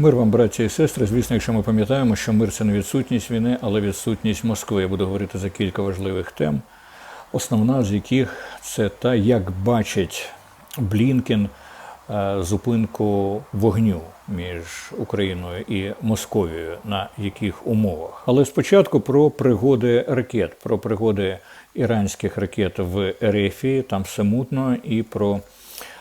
Мир вам, браті і сестри. Звісно, якщо ми пам'ятаємо, що мир це не відсутність війни, але відсутність Москви. Я буду говорити за кілька важливих тем, основна з яких це та, як бачить Блінкен е, зупинку вогню між Україною і Московією, на яких умовах. Але спочатку про пригоди ракет, про пригоди іранських ракет в Ерефії, там все мутно, і про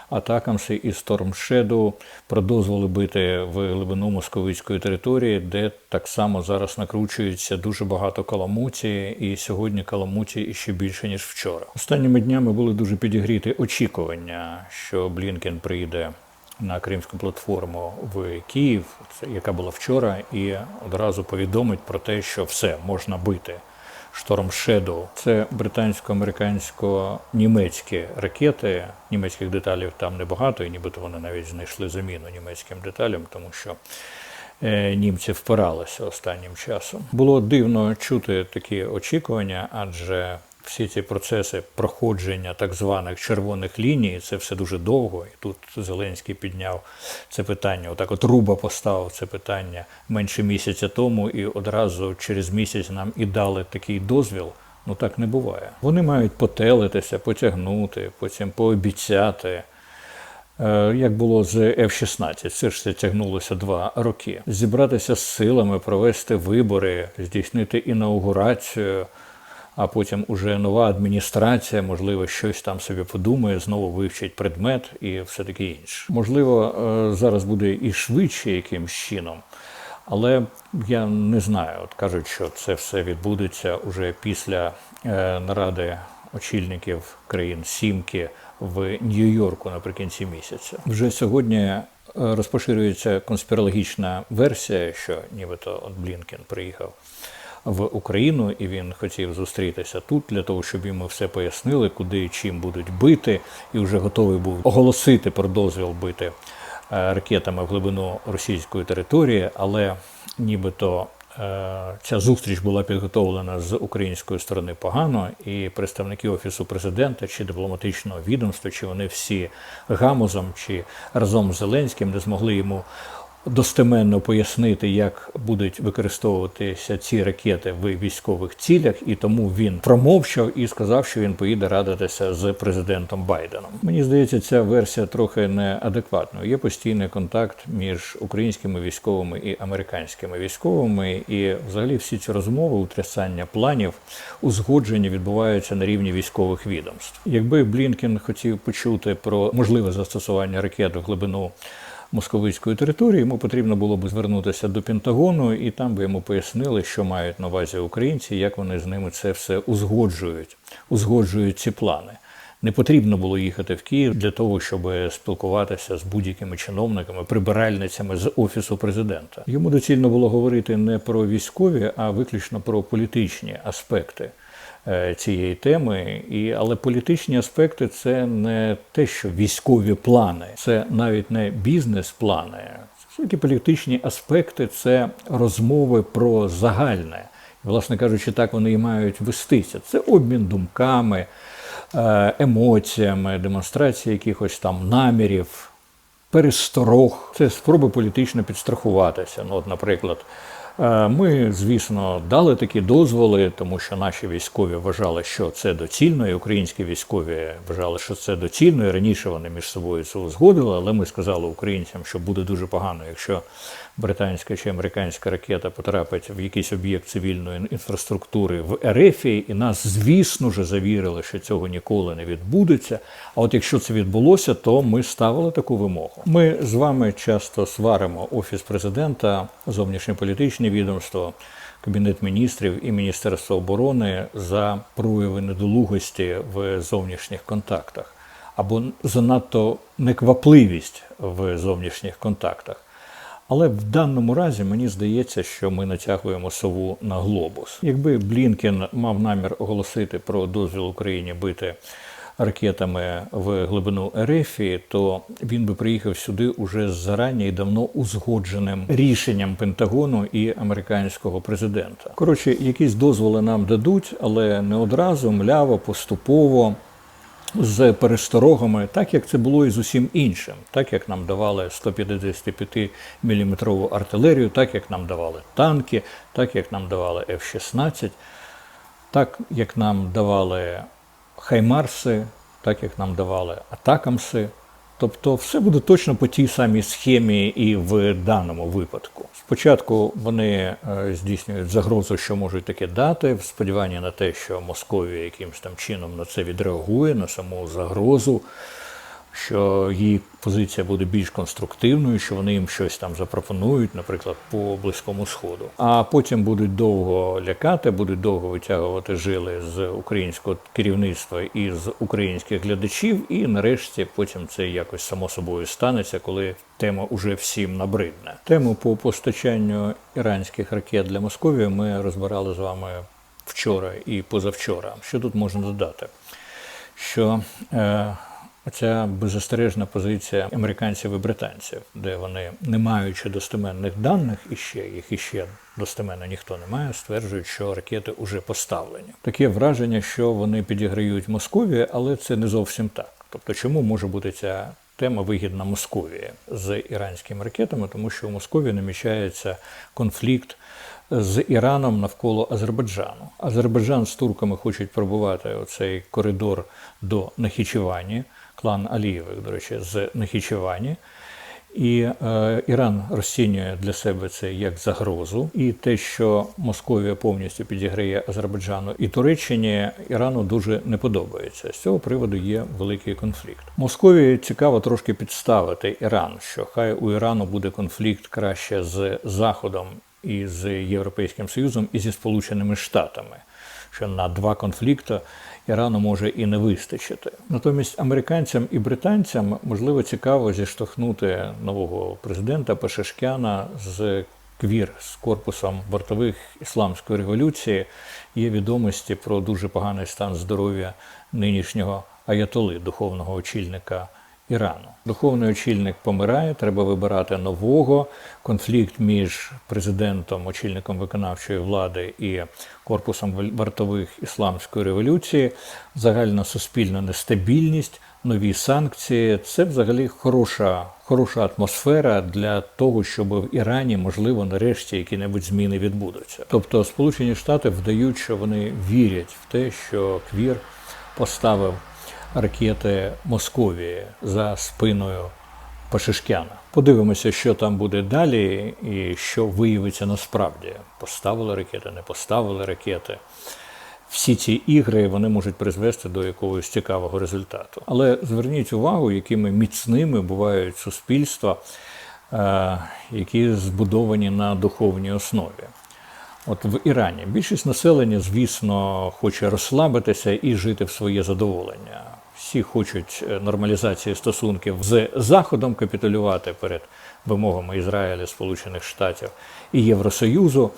Атакамси і Storm Shadow про дозволи бити в глибину московицької території, де так само зараз накручується дуже багато каламуті, і сьогодні каламуті іще більше ніж вчора. Останніми днями були дуже підігріті очікування, що Блінкен прийде на кримську платформу в Київ, яка була вчора, і одразу повідомить про те, що все можна бити. Шторм Shadow – це британсько-американсько-німецькі ракети. Німецьких деталів там небагато, і нібито вони навіть знайшли заміну німецьким деталям, тому що е, німці впиралися останнім часом. Було дивно чути такі очікування, адже всі ці процеси проходження так званих червоних ліній, це все дуже довго. І тут Зеленський підняв це питання. Отак, от Руба поставив це питання менше місяця тому, і одразу через місяць нам і дали такий дозвіл. Ну так не буває. Вони мають потелитися, потягнути, потім пообіцяти. Е, Як було з F-16, це ж це тягнулося два роки. Зібратися з силами, провести вибори, здійснити інаугурацію, а потім уже нова адміністрація, можливо, щось там собі подумає, знову вивчить предмет і все таке інше. Можливо, е, зараз буде і швидше якимсь чином, але я не знаю. От кажуть, що це все відбудеться уже після е, наради очільників країн Сімки в Нью-Йорку наприкінці місяця. Вже сьогодні е, розпоширюється конспірологічна версія, що нібито от Блінкен приїхав в Україну, і він хотів зустрітися тут для того, щоб йому все пояснили, куди і чим будуть бити, і вже готовий був оголосити про дозвіл бити е, ракетами в глибину російської території, але нібито е, ця зустріч була підготовлена з української сторони погано, і представники офісу президента чи дипломатичного відомства, чи вони всі гамузом чи разом з Зеленським не змогли йому достеменно пояснити, як будуть використовуватися ці ракети в військових цілях, і тому він промовчав і сказав, що він поїде радитися з президентом Байденом. Мені здається, ця версія трохи неадекватною. Є постійний контакт між українськими військовими і американськими військовими, і взагалі всі ці розмови, утрясання планів, узгодження відбуваються на рівні військових відомств. Якби Блінкен хотів почути про можливе застосування ракет в глибину московицької території, йому потрібно було б звернутися до Пентагону, і там би йому пояснили, що мають на увазі українці, як вони з ними це все узгоджують, узгоджують ці плани. Не потрібно було їхати в Київ для того, щоб спілкуватися з будь-якими чиновниками, прибиральницями з офісу президента. Йому доцільно було говорити не про військові, а виключно про політичні аспекти цієї теми. І, але політичні аспекти це не те, що військові плани, це навіть не бізнес-плани. Все-таки політичні аспекти це розмови про загальне. Власне кажучи, так вони і мають вестися. Це обмін думками, е, емоціями, демонстрація якихось там намірів, пересторог. Це спроби політично підстрахуватися. Ну, от, наприклад, е, ми, звісно, дали такі дозволи, тому що наші військові вважали, що це доцільно, і українські військові вважали, що це доцільно. І раніше вони між собою це узгодили, але ми сказали українцям, що буде дуже погано, якщо британська чи американська ракета потрапить в якийсь об'єкт цивільної інфраструктури в Ерефії, і нас, звісно ж, завірили, що цього ніколи не відбудеться. А от якщо це відбулося, то ми ставили таку вимогу. Ми з вами часто сваримо офіс президента, зовнішньополітичне відомство. Кабінет міністрів і Міністерство оборони за прояви недолугості в зовнішніх контактах або занадто неквапливість в зовнішніх контактах. Але в даному разі мені здається, що ми натягуємо сову на глобус. Якби Блінкен мав намір оголосити про дозвіл Україні бити ракетами в глибину Ерефії, то він би приїхав сюди уже з зарані і давно узгодженим рішенням Пентагону і американського президента. Коротше, якісь дозволи нам дадуть, але не одразу, мляво, поступово. з пересторогами, так як це було і з усім іншим, так як нам давали 155 мм артилерію, так як нам давали танки, так як нам давали F-16, так як нам давали Хаймарси, так як нам давали Атакамси. Тобто все буде точно по тій самій схемі і в даному випадку. Спочатку вони е, здійснюють загрозу, що можуть таке дати, в сподіванні на те, що Московія якимось там чином на це відреагує, на саму загрозу, що її позиція буде більш конструктивною, що вони їм щось там запропонують, наприклад, по близькому сходу. А потім будуть довго лякати, будуть довго витягувати жили з українського керівництва і з українських глядачів, і нарешті потім це якось само собою станеться, коли тема уже всім набридне. Тему по постачанню іранських ракет для Московії ми розбирали з вами вчора і позавчора. Що тут можна додати? Що е, Оця беззастережна позиція американців і британців, де вони, не маючи достеменних даних, іще їх іще достеменно ніхто не має, стверджують, що ракети вже поставлені. Таке враження, що вони підіграють Московії, але це не зовсім так. Тобто, чому може бути ця тема вигідна Московії з іранськими ракетами? Тому що у Московії намічається конфлікт. З Іраном навколо Азербайджану. Азербайджан з турками хочуть пробувати оцей коридор до Нахічевані, клан Алієвих, до речі, з Нахічевані. І е, Іран розцінює для себе це як загрозу, і те, що Московія повністю підіграє Азербайджану і Туреччині, Ірану дуже не подобається. З цього приводу є великий конфлікт. Московії цікаво трошки підставити Іран, що хай у Ірану буде конфлікт краще з Заходом і з Європейським Союзом, і зі Сполученими Штатами, що на два конфлікти Ірану може і не вистачити. Натомість американцям і британцям можливо цікаво зіштовхнути нового президента Пешешкяна з квір з корпусом бортових ісламської революції. Є відомості про дуже поганий стан здоров'я нинішнього аятоли, духовного очільника. Ірану. Духовний очільник помирає, треба вибирати нового. Конфлікт між президентом, очільником виконавчої влади і корпусом вартових ісламської революції, загальна суспільна нестабільність, нові санкції це взагалі хороша, хороша атмосфера для того, щоб в Ірані можливо нарешті які-небудь зміни відбудуться. Тобто Сполучені Штати вдають, що вони вірять в те, що Квір поставив ракети Московії за спиною Пашишкяна. Подивимося, що там буде далі, і що виявиться насправді. Поставили ракети, не поставили ракети. Всі ці ігри вони можуть призвести до якогось цікавого результату. Але зверніть увагу, якими міцними бувають суспільства, е, які збудовані на духовній основі. От в Ірані більшість населення, звісно, хоче розслабитися і жити в своє задоволення. Всі хочуть е, нормалізації стосунків з Заходом капітулювати перед вимогами Ізраїля, Сполучених Штатів і Євросоюзу,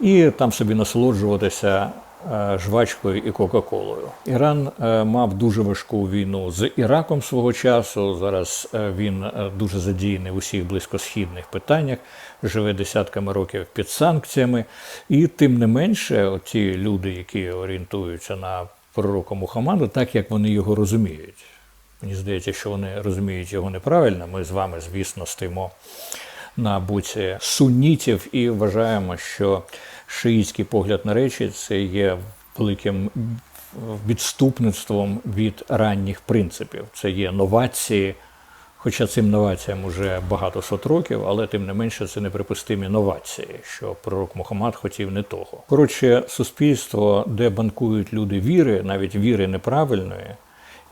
і там собі насолоджуватися е, жвачкою і Кока-Колою. Іран е, мав дуже важку війну з Іраком свого часу. Зараз він дуже задіяний в усіх близькосхідних питаннях, живе десятками років під санкціями. І тим не менше, ті люди, які орієнтуються на пророка Мухаммада, так як вони його розуміють. Мені здається, що вони розуміють його неправильно. Ми з вами, звісно, стоїмо на боці сунітів і вважаємо, що шиїтський погляд на речі це є великим відступництвом від ранніх принципів. Це є новації. Хоча цим новаціям вже багато сот років, але тим не менше це неприпустимі новації, що пророк Мухаммад хотів не того. Коротше, суспільство, де банкують люди віри, навіть віри неправильної,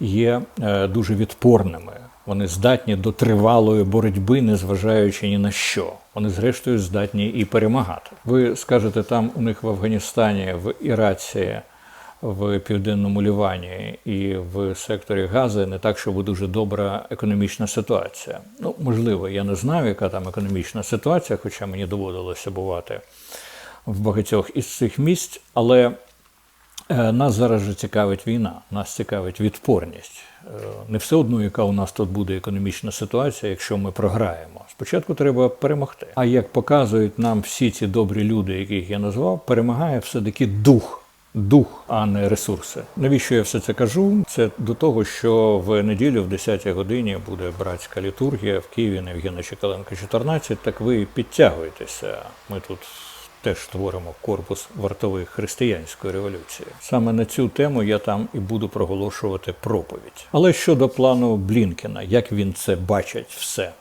є е, дуже відпорними. Вони здатні до тривалої боротьби, незважаючи ні на що. Вони, зрештою, здатні і перемагати. Ви скажете, там у них в Афганістані, в Іраці в південному Лівані і в секторі Гази не так, щоб дуже добра економічна ситуація. Ну, можливо, я не знаю, яка там економічна ситуація, хоча мені доводилося бувати в багатьох із цих місць, але е, нас зараз же цікавить війна, нас цікавить відпорність. Е, не все одно, яка у нас тут буде економічна ситуація, якщо ми програємо. Спочатку треба перемогти. А як показують нам всі ці добрі люди, яких я назвав, перемагає все-таки дух дух, а не ресурси. Навіщо я все це кажу? Це до того, що в неділю, в 10-й годині, буде братська літургія в Києві на Євгена Чекаленка 14. Так ви підтягуєтеся. Ми тут. Теж створимо корпус вартових християнської революції. Саме на цю тему я там і буду проголошувати проповідь. Але щодо плану Блінкена, як він це бачить все.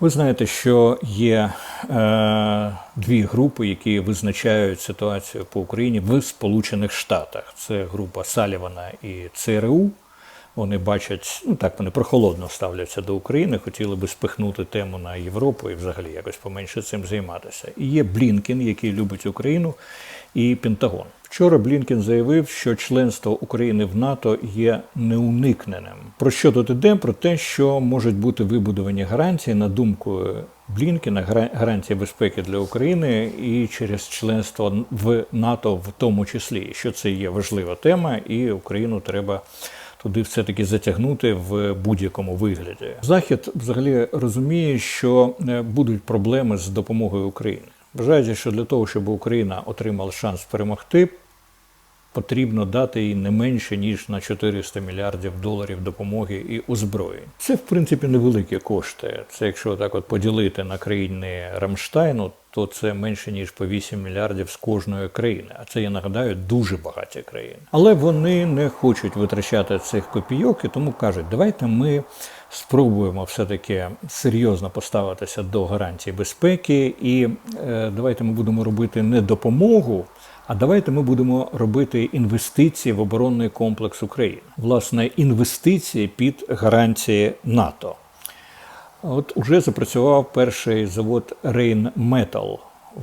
Ви знаєте, що є е, дві групи, які визначають ситуацію по Україні в Сполучених Штатах. Це група Салівана і ЦРУ. Вони бачать, ну так вони прохолодно ставляться до України, хотіли би спихнути тему на Європу і взагалі якось поменше цим займатися. І є Блінкен, який любить Україну, і Пентагон. Вчора Блінкен заявив, що членство України в НАТО є неуникненим. Про що тут іде? Про те, що можуть бути вибудовані гарантії на думку Блінкена, гарантії безпеки для України і через членство в НАТО, в тому числі, що це є важлива тема, і Україну треба. Туди все-таки затягнути в будь-якому вигляді. Захід взагалі розуміє, що е, будуть проблеми з допомогою України. Вважається, що для того, щоб Україна отримала шанс перемогти, потрібно дати їй не менше ніж на 400 мільярдів доларів допомоги і озброєнь. Це в принципі невеликі кошти. Це якщо так от поділити на країни Рамштайну, то це менше ніж по 8 мільярдів з кожної країни. А це я нагадаю дуже багаті країни. Але вони не хочуть витрачати цих копійок і тому кажуть, давайте ми. Спробуємо все-таки серйозно поставитися до гарантій безпеки, і е, давайте ми будемо робити не допомогу, а давайте ми будемо робити інвестиції в оборонний комплекс України. Власне, інвестиції під гарантії НАТО. От уже запрацював перший завод Rain Metal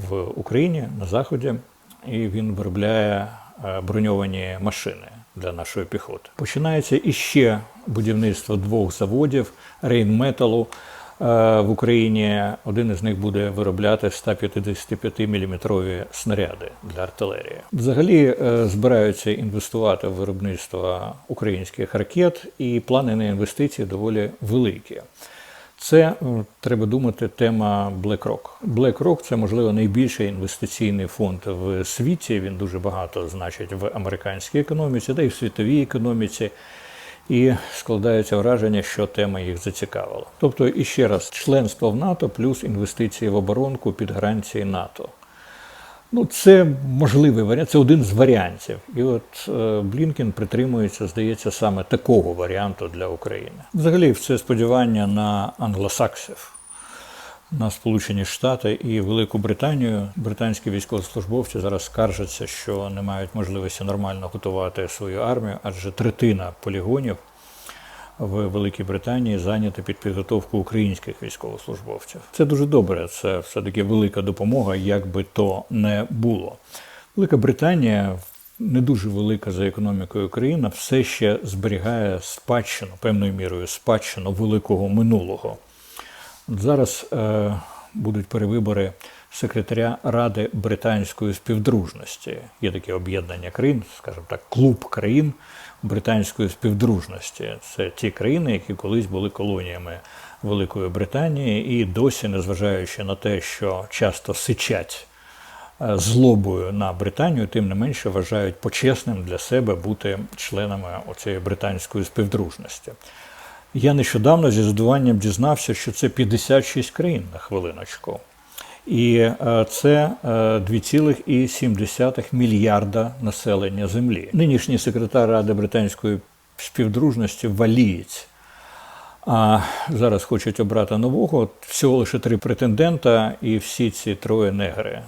в Україні на Заході, і він виробляє е, броньовані машини для нашої піхоти. Починається іще будівництво двох заводів Rain Metal в Україні. Один із них буде виробляти 155 мм снаряди для артилерії. Взагалі е, збираються інвестувати в виробництво українських ракет, і плани на інвестиції доволі великі. Це е, треба думати тема BlackRock. BlackRock – це можливо найбільший інвестиційний фонд в світі. Він дуже багато значить в американській економіці, та й в світовій економіці і складається враження, що тема їх зацікавила. Тобто, і ще раз, членство в НАТО плюс інвестиції в оборонку під гарантії НАТО. Ну, це можливий варіант, це один з варіантів. І от е, Блінкен притримується, здається, саме такого варіанту для України. Взагалі, це сподівання на англосаксів, на Сполучені Штати і Велику Британію. Британські військовослужбовці зараз скаржаться, що не мають можливості нормально готувати свою армію, адже третина полігонів в Великій Британії зайнята під підготовку українських військовослужбовців. Це дуже добре. Це все таки велика допомога, як би то не було. Велика Британія. Не дуже велика за економікою країна все ще зберігає спадщину певною мірою спадщину великого минулого. Зараз е, будуть перевибори секретаря Ради британської співдружності. Є таке об'єднання країн, скажімо так, клуб країн британської співдружності. Це ті країни, які колись були колоніями Великої Британії, і досі, незважаючи на те, що часто сичать. Е, злобою на Британію, тим не менше вважають почесним для себе бути членами оцієї британської співдружності. Я нещодавно зі здуванням дізнався, що це 56 країн на хвилиночку. І е, це 2,7 е, мільярда населення Землі. Нинішній секретар Ради британської співдружності валієць. А зараз хочуть обрати нового. Всього лише три претендента, і всі ці троє негри.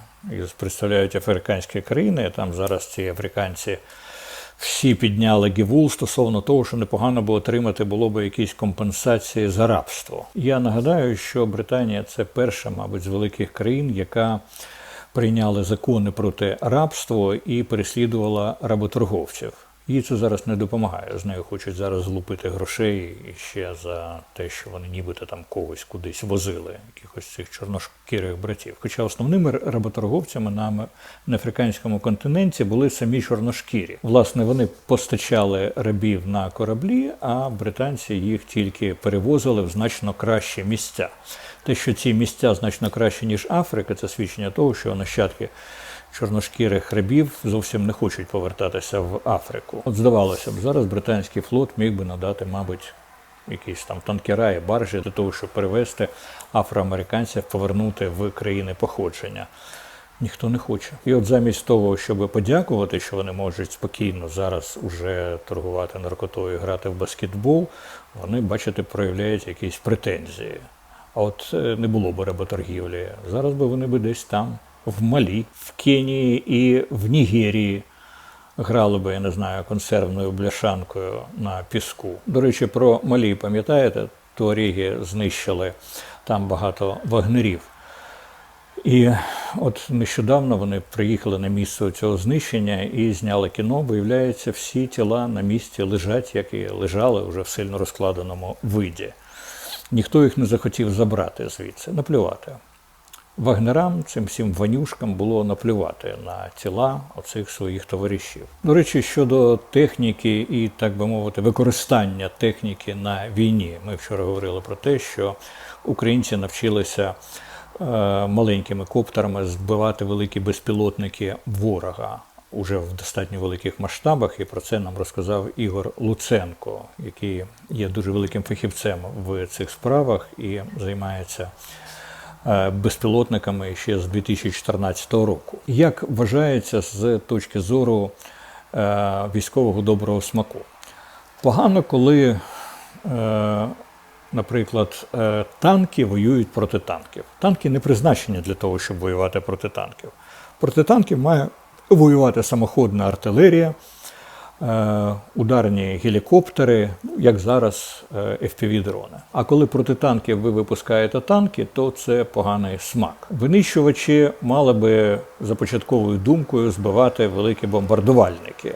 Представляють африканські країни. Там зараз ці африканці всі підняли гівул стосовно того, що непогано би отримати було б якісь компенсації за рабство. Я нагадаю, що Британія це перша, мабуть, з великих країн, яка прийняла закони проти рабства і переслідувала работорговців. Їй це зараз не допомагає. З нею хочуть зараз злупити грошей ще за те, що вони нібито там когось кудись возили, якихось цих чорношкірих братів. Хоча основними работорговцями на, африканському континенті були самі чорношкірі. Власне, вони постачали рабів на кораблі, а британці їх тільки перевозили в значно кращі місця. Те, що ці місця значно кращі ніж Африка, це свідчення того, що нащадки чорношкірих рабів зовсім не хочуть повертатися в Африку. От здавалося б, зараз британський флот міг би надати, мабуть, якісь там танкера і баржі для того, щоб перевезти афроамериканців, повернути в країни походження. Ніхто не хоче. І от замість того, щоб подякувати, що вони можуть спокійно зараз уже торгувати наркотою, грати в баскетбол, вони, бачите, проявляють якісь претензії. А от е, не було б работоргівлі. Зараз би вони би десь там, в Малі, в Кенії і в Нігерії грали би, я не знаю, консервною бляшанкою на піску. До речі, про Малі, пам'ятаєте, Туаріги знищили там багато вагнерів. І от нещодавно вони приїхали на місце цього знищення і зняли кіно. Виявляється, всі тіла на місці лежать, як і лежали вже в сильно розкладеному виді. Ніхто їх не захотів забрати звідси, наплювати. Вагнерам, цим всім ванюшкам було наплювати на тіла оцих своїх товаришів. До речі, щодо техніки і, так би мовити, використання техніки на війні. Ми вчора говорили про те, що українці навчилися е, маленькими коптерами збивати великі безпілотники ворога уже в достатньо великих масштабах, і про це нам розказав Ігор Луценко, який є дуже великим фахівцем в цих справах і займається безпілотниками ще з 2014 року. Як вважається з точки зору е, військового доброго смаку? Погано, коли, е, наприклад, е, танки воюють проти танків. Танки не призначені для того, щоб воювати проти танків. Проти танків має воювати самоходна артилерія, е, ударні гелікоптери, як зараз е, FPV-дрони. А коли проти танків ви випускаєте танки, то це поганий смак. Винищувачі мали би за початковою думкою збивати великі бомбардувальники.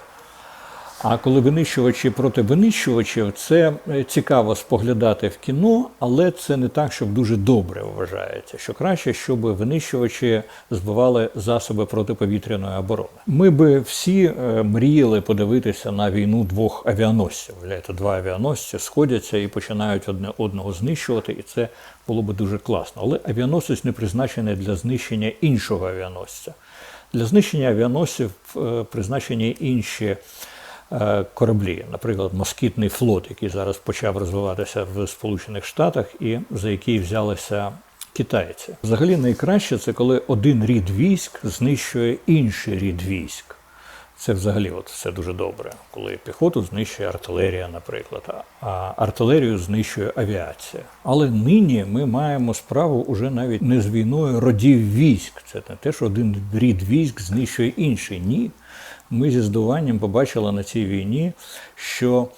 А коли винищувачі проти винищувачів, це е, цікаво споглядати в кіно, але це не так, щоб дуже добре вважається. Що краще, щоб винищувачі збивали засоби протиповітряної оборони. Ми би всі е, мріяли подивитися на війну двох авіаносців. Вляєте, два авіаносці сходяться і починають одне одного знищувати, і це було би дуже класно. Але авіаносець не призначений для знищення іншого авіаносця. Для знищення авіаносців е, призначені інші. Е, кораблі, наприклад, москітний флот, який зараз почав розвиватися в Сполучених Штатах, і за який взялися китайці. Взагалі найкраще це коли один рід військ знищує інший рід військ. Це взагалі от все дуже добре, коли піхоту знищує артилерія, наприклад, а артилерію знищує авіація. Але нині ми маємо справу уже навіть не з війною родів військ. Це не те, що один рід військ знищує інший. Ні. Ми зі здуванням побачили на цій війні, що,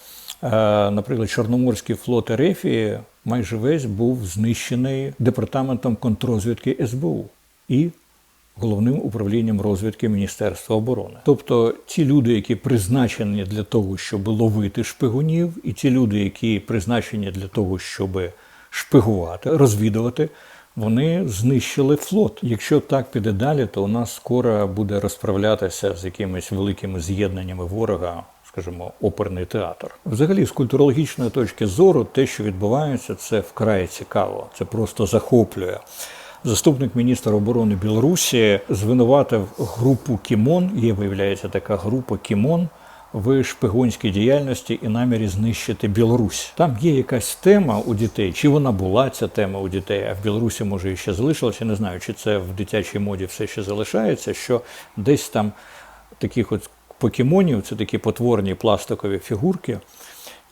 е, наприклад, Чорноморський флот Ерефії майже весь був знищений департаментом контррозвідки СБУ і головним управлінням розвідки Міністерства оборони. Тобто ті люди, які призначені для того, щоб ловити шпигунів, і ті люди, які призначені для того, щоб шпигувати, розвідувати. Вони знищили флот. Якщо так піде далі, то у нас скоро буде розправлятися з якимись великими з'єднаннями ворога, скажімо, оперний театр. Взагалі, з культурологічної точки зору, те, що відбувається, це вкрай цікаво. Це просто захоплює. Заступник міністра оборони Білорусі звинуватив групу Кімон. Є виявляється така група Кімон в шпигунській діяльності і намірі знищити Білорусь. Там є якась тема у дітей, чи вона була ця тема у дітей, а в Білорусі може і ще залишилася. Не знаю, чи це в дитячій моді все ще залишається. Що десь там таких от покемонів, це такі потворні пластикові фігурки.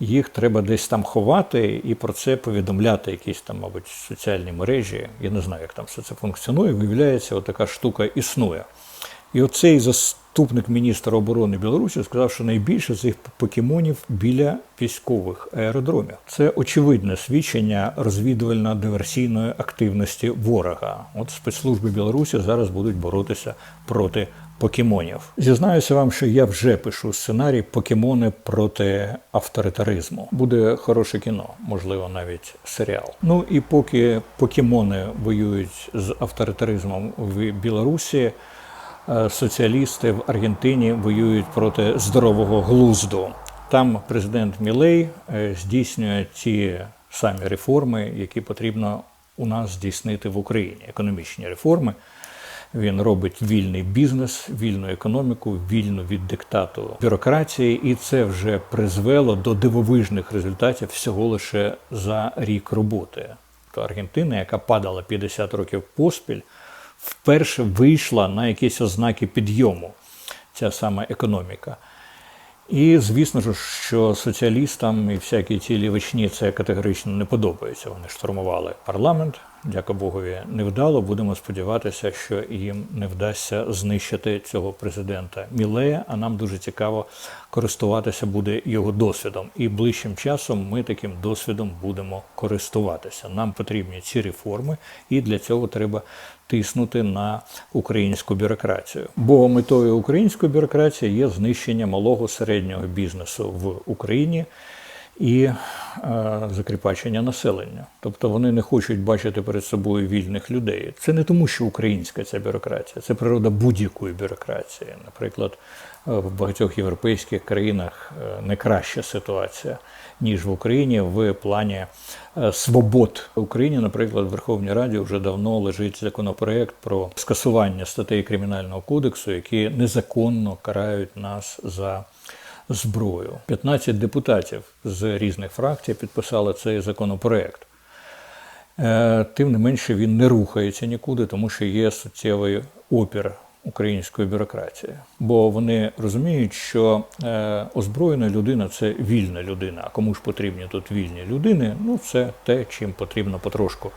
Їх треба десь там ховати і про це повідомляти якісь там, мабуть, соціальні мережі. Я не знаю, як там все це функціонує. Виявляється, от така штука існує. І оцей заступник міністра оборони Білорусі сказав, що найбільше цих покемонів біля військових аеродромів. Це очевидне свідчення розвідувально-диверсійної активності ворога. От спецслужби Білорусі зараз будуть боротися проти покемонів. Зізнаюся вам, що я вже пишу сценарій покемони проти авторитаризму. Буде хороше кіно, можливо, навіть серіал. Ну і поки покемони воюють з авторитаризмом в Білорусі. Е, соціалісти в Аргентині воюють проти здорового глузду. Там президент Мілей е, здійснює ті самі реформи, які потрібно у нас здійснити в Україні. Економічні реформи, Він робить вільний бізнес, вільну економіку, вільну від диктату бюрократії, і це вже призвело до дивовижних результатів всього лише за рік роботи. То Аргентина, яка падала 50 років поспіль, вперше вийшла на якісь ознаки підйому, ця сама економіка. І звісно ж, що соціалістам і всякі ті лівичні це категорично не подобається. Вони штурмували парламент. Дяка Богові, не. Будемо сподіватися, що їм не вдасться знищити цього президента Мілея. А нам дуже цікаво користуватися буде його досвідом. І ближчим часом ми таким досвідом будемо користуватися. Нам потрібні ці реформи, і для цього треба тиснути на українську бюрократію. Бо метою української бюрократії є знищення малого середнього бізнесу в Україні і е, закріпачення населення. Тобто вони не хочуть бачити перед собою вільних людей. Це не тому, що українська ця бюрократія, це природа будь-якої бюрократії. Наприклад, е, в багатьох європейських країнах е, не краща ситуація, ніж в Україні в плані е, свобод. В Україні, наприклад, в Верховній Раді вже давно лежить законопроект про скасування статей Кримінального кодексу, які незаконно карають нас за зброю. 15 депутатів з різних фракцій підписали цей законопроект. Е, Тим не менше він не рухається нікуди, тому що є суттєвий опір української бюрократії. Бо вони розуміють, що е, озброєна людина це вільна людина. А кому ж потрібні тут вільні людини? Ну, це те, чим потрібно потрошку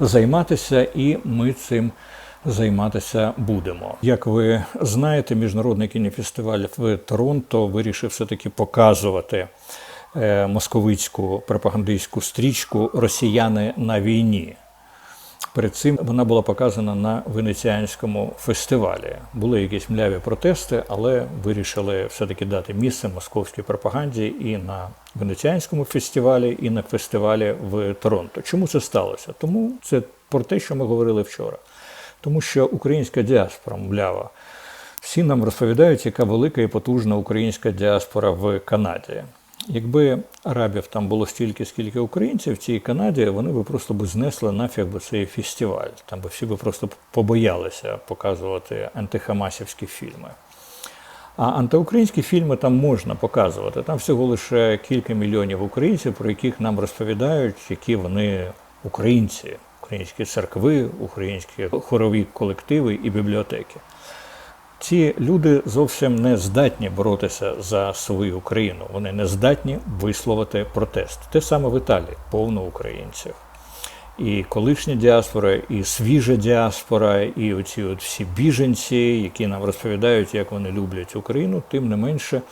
займатися, і ми цим займатися будемо. Як ви знаєте, міжнародний кінофестиваль в Торонто вирішив все-таки показувати е, московицьку пропагандистську стрічку Росіяни на війні. Перед цим вона була показана на венеціанському фестивалі. Були якісь мляві протести, але вирішили все-таки дати місце московській пропаганді і на венеціанському фестивалі, і на фестивалі в Торонто. Чому це сталося? Тому це про те, що ми говорили вчора. Тому що українська діаспора млява. Всі нам розповідають, яка велика і потужна українська діаспора в Канаді. Якби арабів там було стільки, скільки українців в цій Канаді, вони би просто би знесли нафіг би цей фестиваль. Там би всі би просто побоялися показувати антихамасівські фільми. А антиукраїнські фільми там можна показувати. Там всього лише кілька мільйонів українців, про яких нам розповідають, які вони українці, українські церкви, українські хорові колективи і бібліотеки. Ці люди зовсім не здатні боротися за свою країну. Вони не здатні висловити протест. Те саме в Італії, повно українців. І колишня діаспора, і свіжа діаспора, і оці от всі біженці, які нам розповідають, як вони люблять Україну, тим не менше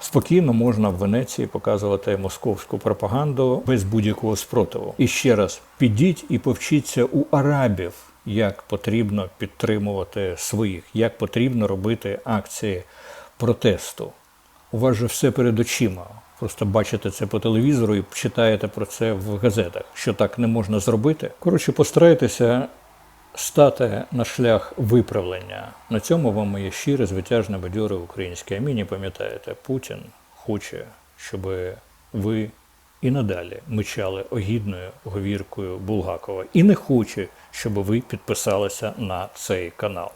спокійно можна в Венеції показувати московську пропаганду без будь-якого спротиву. І ще раз підіть і повчіться у арабів, як потрібно підтримувати своїх, як потрібно робити акції протесту. У вас же все перед очима. Просто бачите це по телевізору і читаєте про це в газетах, що так не можна зробити. Коротше, постарайтеся стати на шлях виправлення. На цьому вам моє щире, звитяжне, бадьоре українське аміні. Пам'ятаєте, Путін хоче, щоб ви і надалі мичали огідною говіркою Булгакова. І не хоче, щоб ви підписалися на цей канал.